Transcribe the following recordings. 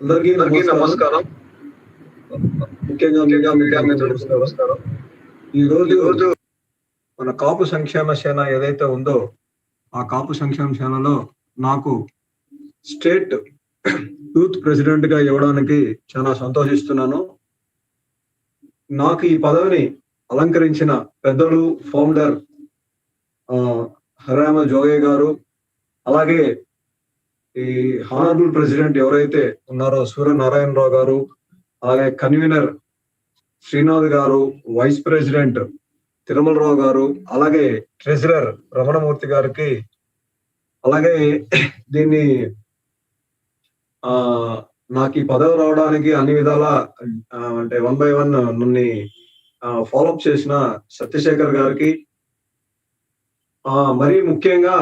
అందరికీ అందరికీ నమస్కారం. ముఖ్యంగా ముఖ్యంగా మీడియా మీడియా మిత్రులకు మిత్రులకు నమస్కారం. ఈ రోజు ఈరోజు మన కాపు సంక్షేమ సేన ఏదైతే ఉందో ఆ కాపు సంక్షేమ సేనలో నాకు స్టేట్ యూత్ ప్రెసిడెంట్గా ఇవ్వడానికి చాలా సంతోషిస్తున్నాను. నాకు ఈ పదవిని అలంకరించిన పెద్దలు ఫౌండర్ ఆ, హరామ జోగయ్య గారు అలాగే ఈ హానరబుల్ ప్రెసిడెంట్ ఎవరైతే ఉన్నారో సూర్యనారాయణరావు గారు అలాగే కన్వీనర్ శ్రీనాథ్ గారు వైస్ ప్రెసిడెంట్ తిరుమలరావు గారు అలాగే ట్రెజరర్ రమణమూర్తి గారికి అలాగే దీన్ని ఆ నాకు ఈ పదవి రావడానికి అన్ని విధాల అంటే వన్ బై వన్ నన్ను ఫాలోఅప్ చేసిన సత్యశేఖర్ గారికి ఆ మరీ ముఖ్యంగా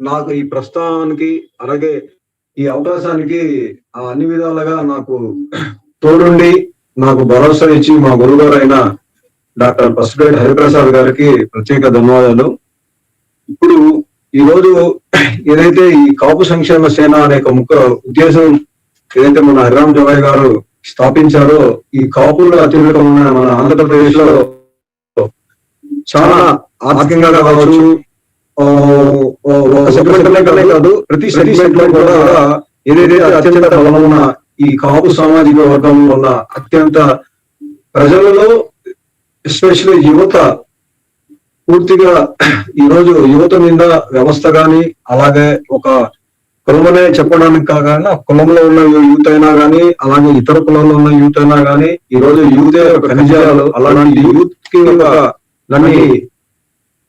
నాకు ఈ ప్రస్తావానికి అలాగే ఈ అవకాశానికి అన్ని విధాలుగా నాకు తోడుండి నాకు భరోసా ఇచ్చి మా గురుగారు అయిన డాక్టర్ పసుపేట హరిప్రసాద్ గారికి ప్రత్యేక ధన్యవాదాలు. ఇప్పుడు ఈ రోజు ఏదైతే ఈ కాపు సంక్షేమ సేన అనే ఒక ముఖ్య ఉద్దేశం ఏదైతే మన హరిరామ్ జవాయ్ గారు స్థాపించారో ఈ కాపులు ఉన్న మన ఆంధ్రప్రదేశ్లో చాలా ఆర్థికంగా కావచ్చు ఒక సెగ్మెంట్ కాదు ప్రతి సెగ్మెంట్లో కూడా ఏదైతే అత్యంత బలం ఉన్న ఈ కాపు సామాజిక వర్గంలో ఉన్న అత్యంత ప్రజలలో ఎస్పెషల్లీ యువత పూర్తిగా ఈ రోజు యువత మీద వ్యవస్థ గాని అలాగే ఒక కులమనే చెప్పడానికి కాకుండా కులంలో ఉన్న యూత్ అయినా గానీ అలాగే ఇతర కులంలో ఉన్న యూత్ అయినా గానీ ఈ రోజు యూత్ ఖనిజాలు అలాంటి యూత్కి ఒక నన్ను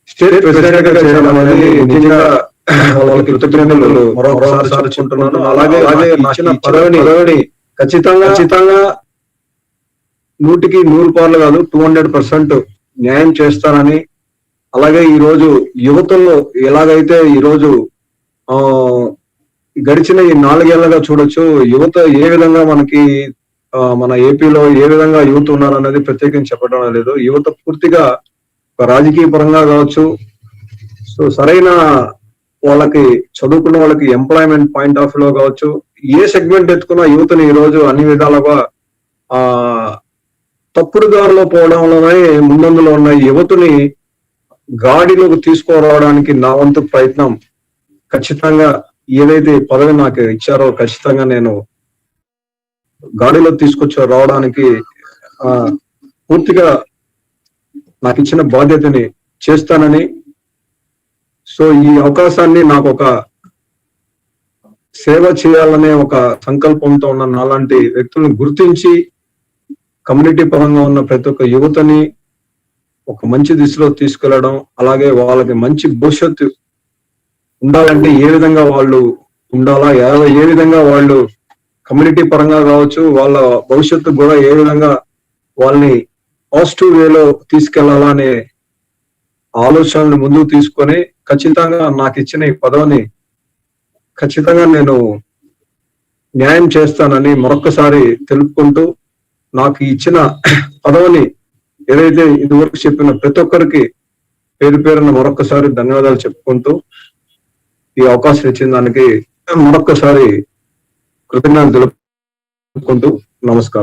స్టేట్ ప్రెసిడెంట్గా చేయడం అనేది నిజంగా వాళ్ళకి కృతజ్ఞతలు మరొకసారి అలాగే అలాగే పదవిని పదవిని ఖచ్చితంగా ఖచ్చితంగా నూటికి నూరు పార్లు కాదు టూ హండ్రెడ్ పర్సెంట్ న్యాయం చేస్తానని. అలాగే ఈ రోజు యువతలో ఎలాగైతే ఈ రోజు ఆ గడిచిన ఈ నాలుగేళ్ళుగా చూడొచ్చు యువత ఏ విధంగా మనకి ఆ, మన ఏపీలో ఏ విధంగా యువత ఉన్నారనేది ప్రత్యేకించి చెప్పడం లేదు. యువత పూర్తిగా రాజకీయ పరంగా కావచ్చు. సో సరైన వాళ్ళకి చదువుకున్న వాళ్ళకి ఎంప్లాయ్మెంట్ పాయింట్ ఆఫ్లో కావచ్చు ఏ సెగ్మెంట్ ఎత్తుకున్న యువతని ఈ రోజు అన్ని విధాలుగా ఆ తప్పుడు దారిలో పోవడం వల్లనే ముందందులో ఉన్న యువతని గాడిలోకి తీసుకురావడానికి నా వంతు ప్రయత్నం. ఖచ్చితంగా ఏదైతే పదవి నాకు ఇచ్చారో ఖచ్చితంగా నేను గాడిలో తీసుకొచ్చి రావడానికి ఆ పూర్తిగా నాకు ఇచ్చిన బాధ్యతని చేస్తానని. సో ఈ అవకాశాన్ని నాకు ఒక సేవ చేయాలనే ఒక సంకల్పంతో ఉన్న నాలాంటి వ్యక్తులను గుర్తించి కమ్యూనిటీ పరంగా ఉన్న ప్రతి ఒక్క యువతని ఒక మంచి దిశలో తీసుకెళ్ళడం అలాగే వాళ్ళకి మంచి భవిష్యత్తు ఉండాలంటే ఏ విధంగా వాళ్ళు ఉండాలా ఏ- ఏ విధంగా వాళ్ళు కమ్యూనిటీ పరంగా కావచ్చు వాళ్ళ భవిష్యత్తు కూడా ఏ విధంగా వాళ్ళని పాజిటివ్ వేలో తీసుకెళ్ళాలనే ఆలోచనలు ముందుకు తీసుకొని ఖచ్చితంగా నాకు ఇచ్చిన ఈ పదవిని ఖచ్చితంగా నేను న్యాయం చేస్తానని మరొకసారి తెలుపుకుంటూ నాకు ఇచ్చిన పదవిని ఏదైతే ఇదివరకు చెప్పిన ప్రతి ఒక్కరికి పేరు పేరున మరొకసారి ధన్యవాదాలు చెప్పుకుంటూ ఈ అవకాశం ఇచ్చిన దానికి మరొకసారి కృతజ్ఞతలు తెలుపుకుంటూ నమస్కారం.